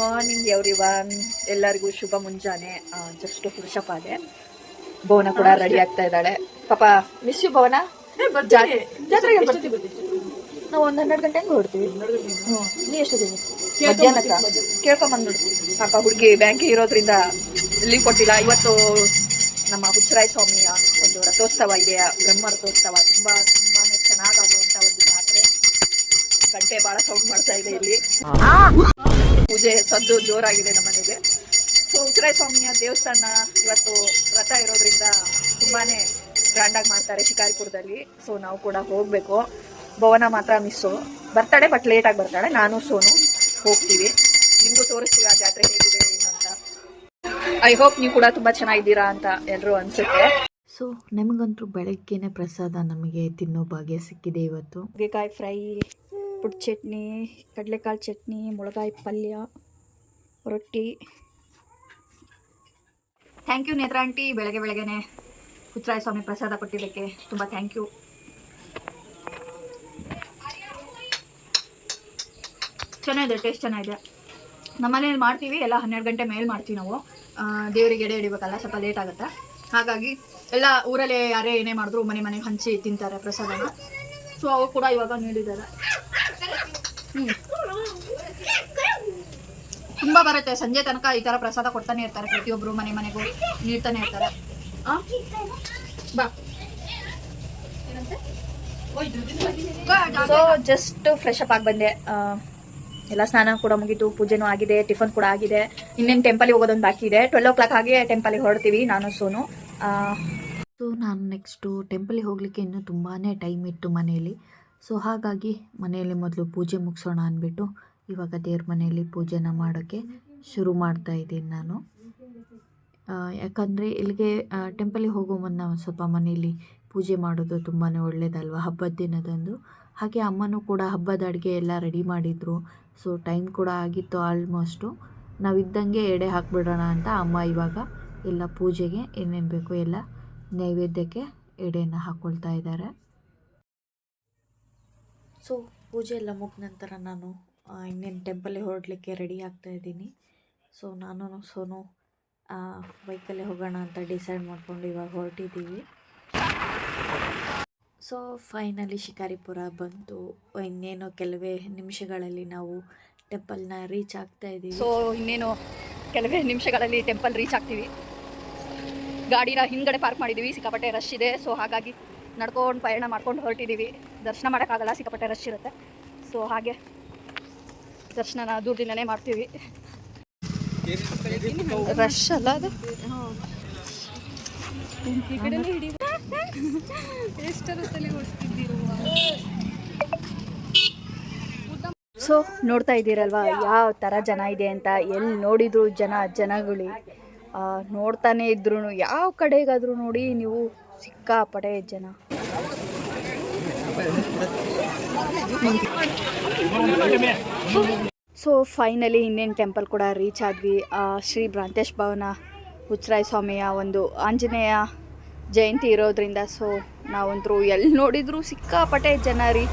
Morning every one ಎಲ್ಲರಿಗೂ ಶುಭ ಮುಂಜಾನೆ. Just ಪುರುಷಪ್ಪ ಅದೆ ಭವನ ಕೂಡ ರೆಡಿ ಆಗ್ತಾ ಇದ್ದಾಳೆ. ಪಾಪ ಮಿಸ್ ಯು ಭವನ? ಜಾತ್ರೆಗೆ ಬರ್ತೀವಿ. ನಾವು ಒಂದ್ ಹನ್ನೆರಡು ಗಂಟೆ ಹಂಗೆ ಹೊಡ್ತೀವಿ ನೀ ಎಷ್ಟು ಮಧ್ಯಾಹ್ನಕ್ಕ? ಕೇಳ್ಕೊಂಬಂದ್ಬಿಡು. ಪಾಪ ಹುಡುಗಿ ಬ್ಯಾಂಕಿಗೆ ಇರೋದ್ರಿಂದ ಲೀವ್ ಕೊಟ್ಟಿಲ್ಲ. ಇವತ್ತು ನಮ್ಮ ಹುಚ್ಚರಾಯ ಸ್ವಾಮಿಯ ಒಂದು ರಥೋತ್ಸವ ಇದೆ. ಬ್ರಹ್ಮ ರಥೋತ್ಸವ. ತುಂಬಾ ತುಂಬಾನೇ ಚೆನ್ನಾಗಾಗುವಂತ ಒಂದು ಜಾತ್ರೆ. ಗಂಟೆ ಬಹಳ ಸೌಂಡ್ ಮಾಡ್ತಾ ಇದೆ ಇಲ್ಲಿ. ಪೂಜೆ ಸದ್ದು ಜೋರಾಗಿದೆ ನಮ್ಮ ಮನೆಗೆ. ಸೊ ಉತ್ತರಾಯ ಸ್ವಾಮಿಯ ದೇವಸ್ಥಾನ ಇವತ್ತು ರಥ ಇರೋದ್ರಿಂದ ತುಂಬಾನೇ ಗ್ರ್ಯಾಂಡ್ ಆಗಿ ಮಾಡ್ತಾರೆ ಶಿಕಾರಿಪುರದಲ್ಲಿ. ಸೊ ನಾವು ಕೂಡ ಹೋಗ್ಬೇಕು. ಭವನ ಮಾತ್ರ ಮಿಸ್ಸು ಬರ್ತಾಳೆ ಬಟ್ ಲೇಟ್ ಆಗಿ ಬರ್ತಾಳೆ. ನಾನು ಸೋನು ಹೋಗ್ತೀವಿ. ನಿಮಗೂ ತೋರಿಸ್ತೀವಿ ಆ ಜಾತ್ರೆ ಹೇಗಿದೆ ಏನು ಅಂತ. ಐ ಹೋಪ್ ನೀವು ಕೂಡ ತುಂಬಾ ಚೆನ್ನಾಗಿದ್ದೀರಾ ಅಂತ ಎಲ್ಲರೂ ಅನ್ಸುತ್ತೆ. ಸೊ ನಮಗಂತೂ ಬೆಳಗ್ಗೆನೆ ಪ್ರಸಾದ ನಮಗೆ ತಿನ್ನೋ ಭಾಗ್ಯ ಸಿಕ್ಕಿದೆ ಇವತ್ತು. ನುಗ್ಗೆಕಾಯಿ ಫ್ರೈ ಚಟ್ನಿ, ಕಡಲೆಕಾಳು ಚಟ್ನಿ, ಮುಳಗಾಯಿ ಪಲ್ಯ, ರೊಟ್ಟಿ. Thank you Netra aunty. ಬೆಳಗ್ಗೆ ಬೆಳಗ್ಗೆನೆ ಹುಚ್ಚರಾಯ ಸ್ವಾಮಿ ಪ್ರಸಾದ ಕೊಟ್ಟಿದ್ದಕ್ಕೆ ತುಂಬ ಥ್ಯಾಂಕ್ ಯು ಚೆನ್ನಾಗಿದೆ ಟೇಸ್ಟ್ ಚೆನ್ನಾಗಿದೆ. ನಮ್ಮನೇಲಿ ಮಾಡ್ತೀವಿ, ಎಲ್ಲ ಹನ್ನೆರಡು ಗಂಟೆ ಮೇಲೆ ಮಾಡ್ತೀವಿ ನಾವು. ದೇವರಿಗೆ ಎಡೆ ಹಿಡಿಬೇಕಲ್ಲ, ಸ್ವಲ್ಪ ಲೇಟ್ ಆಗುತ್ತೆ. ಹಾಗಾಗಿ ಎಲ್ಲ ಊರಲ್ಲೇ ಯಾರೇ ಏನೇ ಮಾಡಿದ್ರು ಮನೆ ಮನೆಗೆ ಹಂಚಿ ತಿಂತಾರೆ ಪ್ರಸಾದನ. ಸೊ ಅವು ಕೂಡ ಇವಾಗ ನೀಡಿದ್ದಾರೆ. ತುಂಬಾ ಬರುತ್ತೆ. ಸಂಜೆ ತನಕ ಈ ತರ ಪ್ರಸಾದ ಕೊಡ್ತಾನೆ ಇರ್ತಾರೆ. ಪ್ರತಿಯೊಬ್ರು ಮನೆ ಮನೆಗೂ ನೀಡ್ತಾನೆ ಇರ್ತಾರೆ? ಬಾ. ಸೊ ಜಸ್ಟ್ ಫ್ರೆಶ್ ಅಪ್ ಆಗಿ ಬಂದೆ ಎಲ್ಲ ಸ್ನಾನ ಕೂಡ ಮುಗಿತು. ಪೂಜೆನೂ ಆಗಿದೆ. ಟಿಫನ್ ಕೂಡ ಆಗಿದೆ. ಇನ್ನೇನು ಟೆಂಪಲ್ಗೆ ಹೋಗೋದೊಂದು ಬಾಕಿ ಇದೆ. ಟ್ವೆಲ್ ಓ ಕ್ಲಾಕ್ ಹಾಗೆ ಟೆಂಪಲ್ಗೆ ಹೊರಡ್ತೀವಿ ನಾನು ಸೋನು. ಸೊ ನಾನು ನೆಕ್ಸ್ಟು ಟೆಂಪಲ್ಗೆ ಹೋಗ್ಲಿಕ್ಕೆ ಇನ್ನೂ ತುಂಬಾ ಟೈಮ್ ಇತ್ತು ಮನೆಯಲ್ಲಿ. ಸೊ ಹಾಗಾಗಿ ಮನೆಯಲ್ಲಿ ಮೊದಲು ಪೂಜೆ ಮುಗಿಸೋಣ ಅಂದ್ಬಿಟ್ಟು ಇವಾಗ ದೇವ್ರ ಮನೆಯಲ್ಲಿ ಪೂಜೆನ ಮಾಡೋಕ್ಕೆ ಶುರು ಮಾಡ್ತಾ ಇದ್ದೀನಿ ನಾನು. ಯಾಕಂದರೆ ಇಲ್ಲಿಗೆ ಟೆಂಪಲಿಗೆ ಹೋಗೋ ಮುನ್ನ ಸ್ವಲ್ಪ ಮನೆಯಲ್ಲಿ ಪೂಜೆ ಮಾಡೋದು ತುಂಬಾ ಒಳ್ಳೆಯದಲ್ವ ಹಬ್ಬದ ದಿನದಂದು. ಹಾಗೆ ಅಮ್ಮನೂ ಕೂಡ ಹಬ್ಬದ ಅಡುಗೆ ಎಲ್ಲ ರೆಡಿ ಮಾಡಿದರು. ಸೊ ಟೈಮ್ ಕೂಡ ಆಗಿತ್ತು ಆಲ್ಮೋಸ್ಟು ನಾವಿದ್ದಂಗೆ ಎಡೆ ಹಾಕ್ಬಿಡೋಣ ಅಂತ ಅಮ್ಮ ಇವಾಗ ಎಲ್ಲ ಪೂಜೆಗೆ ಏನೇನು ಬೇಕು ಎಲ್ಲ ನೈವೇದ್ಯಕ್ಕೆ ಎಡೆಯನ್ನು ಹಾಕ್ಕೊಳ್ತಾ ಇದ್ದಾರೆ. ಸೊ ಪೂಜೆ ಎಲ್ಲ ಮುಗಿದ ನಂತರ ನಾನು ಇನ್ನೇನು ಟೆಂಪಲ್ಗೆ ಹೊರಡಲಿಕ್ಕೆ ರೆಡಿ ಆಗ್ತಾ ಇದ್ದೀನಿ. ಸೊ ನಾನು ಸೋನು ಬೈಕಲ್ಲೇ ಹೋಗೋಣ ಅಂತ ಡಿಸೈಡ್ ಮಾಡಿಕೊಂಡು ಇವಾಗ ಹೊರಟಿದ್ದೀವಿ. ಸೊ ಫೈನಲಿ ಶಿಕಾರಿಪುರ ಬಂತು. ಇನ್ನೇನು ಕೆಲವೇ ನಿಮಿಷಗಳಲ್ಲಿ ನಾವು ಟೆಂಪಲ್ನ ರೀಚ್ ಆಗ್ತಾ ಇದ್ದೀವಿ. ಸೊ ಇನ್ನೇನು ಕೆಲವೇ ನಿಮಿಷಗಳಲ್ಲಿ ಟೆಂಪಲ್ ರೀಚ್ ಆಗ್ತೀವಿ. ಗಾಡಿನ ಹಿಂದ್ಗಡೆ ಪಾರ್ಕ್ ಮಾಡಿದ್ದೀವಿ, ಸಿಕ್ಕಾಪಟ್ಟೆ ರಶ್ ಇದೆ. ಸೊ ಹಾಗಾಗಿ ನಡ್ಕೊಂಡು ಪಯಣ ಮಾಡ್ಕೊಂಡು ಹೊರಟಿದ್ದೀವಿ ದರ್ಶನ ಮಾಡೋಕ್ಕಾಗಲ್ಲ ಸಿಕ್ಕಾಪಟ್ಟೆ ರಶ್ ಇರುತ್ತೆ. ಸೊ ಹಾಗೆ ದರ್ಶನನ ದೂರದಿಂದನೇ ಮಾಡ್ತೀವಿ. ರಶ್ ಅಲ್ಲ ಅದು? ಸೊ ನೋಡ್ತಾ ಇದ್ದೀರಲ್ವಾ ಯಾವ ಥರ ಜನ ಇದೆ ಅಂತ? ಎಲ್ಲಿ ನೋಡಿದ್ರು ಜನ ಜನಗಳು? ಆ, ನೋಡ್ತಾನೆ ಇದ್ರು ಯಾವ ಕಡೆಗಾದರೂ ನೋಡಿ ನೀವು ಸಿಕ್ಕಾಪಡೆ ಜನ. ಸೊ ಫೈನಲಿ ಇನ್ನೇನು ಟೆಂಪಲ್ ಕೂಡ ರೀಚ್ ಆದ್ವಿ. ಶ್ರೀ ಭ್ರಾಂತೇಶ್ ಭವನ ಹುಚ್ಚರಾಯ ಸ್ವಾಮಿಯ ಒಂದು ಆಂಜನೇಯ ಜಯಂತಿ ಇರೋದ್ರಿಂದ. ಸೊ ನಾವಂತರೂ ಎಲ್ಲಿ ನೋಡಿದ್ರು ಸಿಕ್ಕಾಪಟ್ಟೆ ಜನ ರೀ.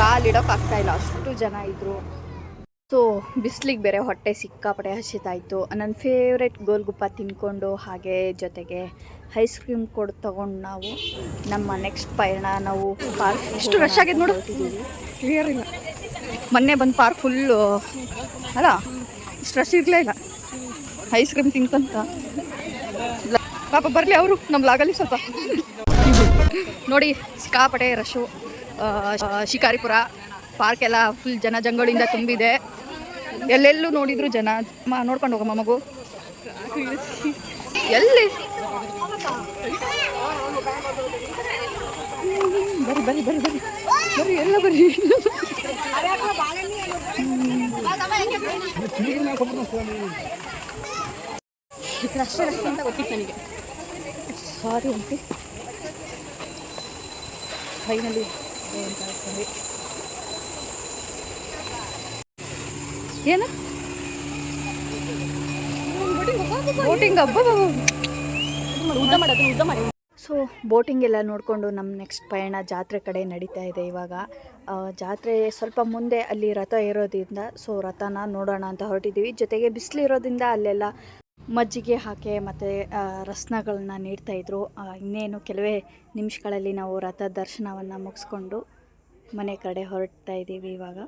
ಕಾಲಿಡೋಕ್ಕಾಗ್ತಾ ಇಲ್ಲ. ಅಷ್ಟು ಜನ ಇದ್ದರು ಸೊ ಬಿಸ್ಲಿಗೆ ಬೇರೆ ಹೊಟ್ಟೆ ಸಿಕ್ಕಾಪಟ್ಟೆ ಹಸಿತಾಯಿತು. ನನ್ನ ಫೇವ್ರೆಟ್ ಗೋಲ್ಗುಪ್ಪ ತಿನ್ಕೊಂಡು ಹಾಗೆ ಜೊತೆಗೆ ಐಸ್ ಕ್ರೀಮ್ ಕೊಡ್ ತಗೊಂಡು ನಾವು ನಮ್ಮ ನೆಕ್ಸ್ಟ್ ಪಯಣ ನಾವು ಪಾರ್ಕ್ ಎಷ್ಟು ರಶ್ ಆಗಿದೆ ನೋಡು. ಕ್ಲಿಯರ್ ಇಲ್ಲ. ಮೊನ್ನೆ ಬಂದು ಪಾರ್ಕ್ ಫುಲ್ಲು ಅಲ್ಲ? ಇಷ್ಟು ರಶ್ ಇರಲೇ ಇಲ್ಲ. ಐಸ್ ಕ್ರೀಮ್ ತಿಂತಂತ. ಪಾಪ ಬರಲಿ ಅವರು ನಮ್ಮ ಲಾಗಲ್ಲಿ ಸ್ವಲ್ಪ. ನೋಡಿ ಸಿಕ್ಕಾಪಟೆ ರಶು ಶಿಕಾರಿಪುರ ಪಾರ್ಕ್ ಎಲ್ಲ ಫುಲ್ ಜನ ಜಂಗಳಿಂದ ತುಂಬಿದೆ. ಎಲ್ಲೆಲ್ಲೂ ನೋಡಿದ್ರು ಜನ. ಮಾ ನೋಡ್ಕೊಂಡು ಹೋಗಮ್ಮ ಮಗು. ಎಲ್ಲಿ? ಬರಿ ಬರಿ ಬರಿ ಬರಿ. ಬರಿ ಎಲ್ಲ ಬರಿ. ಅಷ್ಟೇ ಅಷ್ಟೇ ಅಂತ ಗೊತ್ತಿತ್ತು ನನಗೆ. ಸಾರಿ ಅಂತೆ ಫೈನಲಿ ಏನು? ಬೋಟಿಂಗ್ ಹಬ್ಬ ಸೊ, ಬೋಟಿಂಗ್ ಎಲ್ಲ ನೋಡಿಕೊಂಡು ನಮ್ಮ ನೆಕ್ಸ್ಟ್ ಪಯಣ ಜಾತ್ರೆ ಕಡೆ ನಡೀತಾ ಇದೆ ಇವಾಗ. ಜಾತ್ರೆ ಸ್ವಲ್ಪ ಮುಂದೆ ಅಲ್ಲಿ ರಥ ಇರೋದ್ರಿಂದ ಸೊ ರಥನ ನೋಡೋಣ ಅಂತ ಹೊರಟಿದ್ದೀವಿ. ಜೊತೆಗೆ ಬಿಸಿಲಿರೋದ್ರಿಂದ ಅಲ್ಲೆಲ್ಲ ಮಜ್ಜಿಗೆ ಹಾಕಿ ಮತ್ತು ರಸ್ನಗಳನ್ನ ನೀಡ್ತಾಯಿದ್ರು ಇನ್ನೇನು ಕೆಲವೇ ನಿಮಿಷಗಳಲ್ಲಿ ನಾವು ರಥ ದರ್ಶನವನ್ನು ಮುಗಿಸ್ಕೊಂಡು ಮನೆ ಕಡೆ ಹೊರಡ್ತಾ ಇದ್ದೀವಿ ಇವಾಗ.